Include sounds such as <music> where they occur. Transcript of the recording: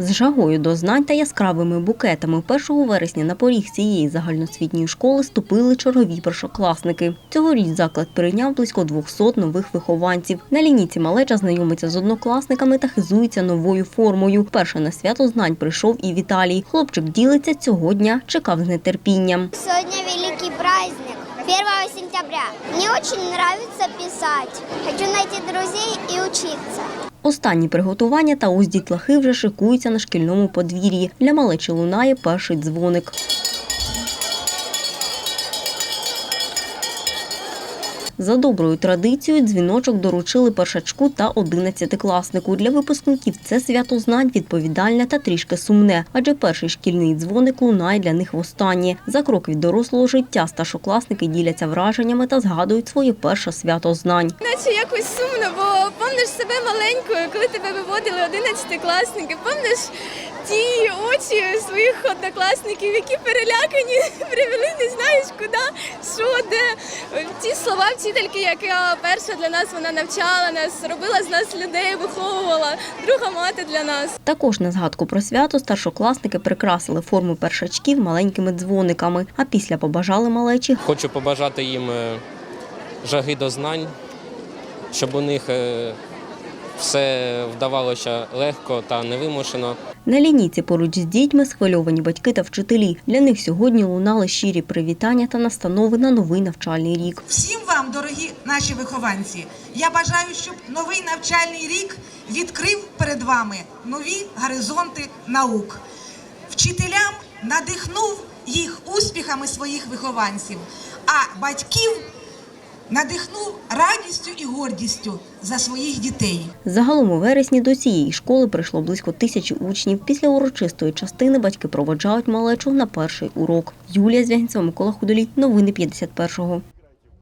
З жагою до знань та яскравими букетами 1 вересня на поріг цієї загальноосвітньої школи ступили чергові першокласники. Цьогоріч заклад прийняв близько 200 нових вихованців. На лінійці малеча знайомиться з однокласниками та хизується новою формою. Перше на свято знань прийшов і Віталій. Хлопчик ділиться цього дня, чекав з нетерпінням. Сегодня великий праздник, 1 сентября. Мне очень нравится писать. Хочу найти друзей и учиться. Останні приготування та ось дітлахи вже шикуються на шкільному подвір'ї. Для малечі лунає перший дзвоник. За доброю традицією дзвіночок доручили першачку та одинадцятикласнику. Для випускників це свято знань відповідальне та трішки сумне, адже перший шкільний дзвоник лунає для них востаннє. За крок від дорослого життя старшокласники діляться враженнями та згадують своє перше свято знань. Наче якось сумно, бо помниш себе маленькою, коли тебе виводили одинадцятикласники, помниш ті очі своїх однокласників, які перелякані, <laughs> привели, не знаєш куди, що, де. Ті слова вчительки, яка перша для нас вона навчала нас, робила з нас людей, виховувала, друга мати для нас. Також на згадку про свято старшокласники прикрасили форму першачків маленькими дзвониками, а після побажали малечі Хочу побажати їм е, жаги до знань, щоб у них е, все вдавалося легко та невимушено. На лінійці поруч з дітьми схвильовані батьки та вчителі. Для них сьогодні лунали щирі привітання та настанови на новий навчальний рік. Всім вам, дорогі наші вихованці, я бажаю, щоб новий навчальний рік відкрив перед вами нові горизонти наук. Вчителям надихнув їх успіхами своїх вихованців, а батьків надихнув радістю і гордістю за своїх дітей. Загалом у вересні до цієї школи прийшло близько тисячі учнів. Після урочистої частини батьки проводжають малечу на перший урок. Юлія Звягінцева, Микола Худолій. Новини 51-го.